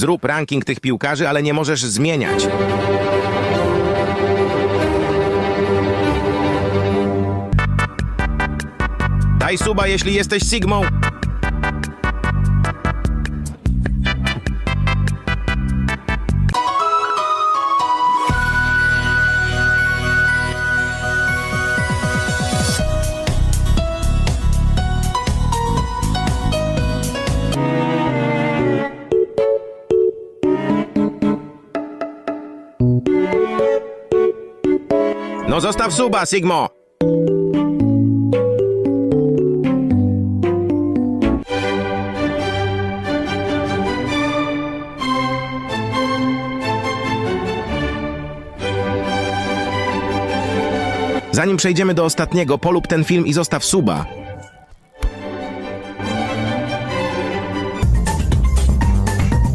Zrób ranking tych piłkarzy, ale nie możesz zmieniać. Daj suba, jeśli jesteś Sigmą. No zostaw suba, Sigmo. Zanim przejdziemy do ostatniego, polub ten film i zostaw suba.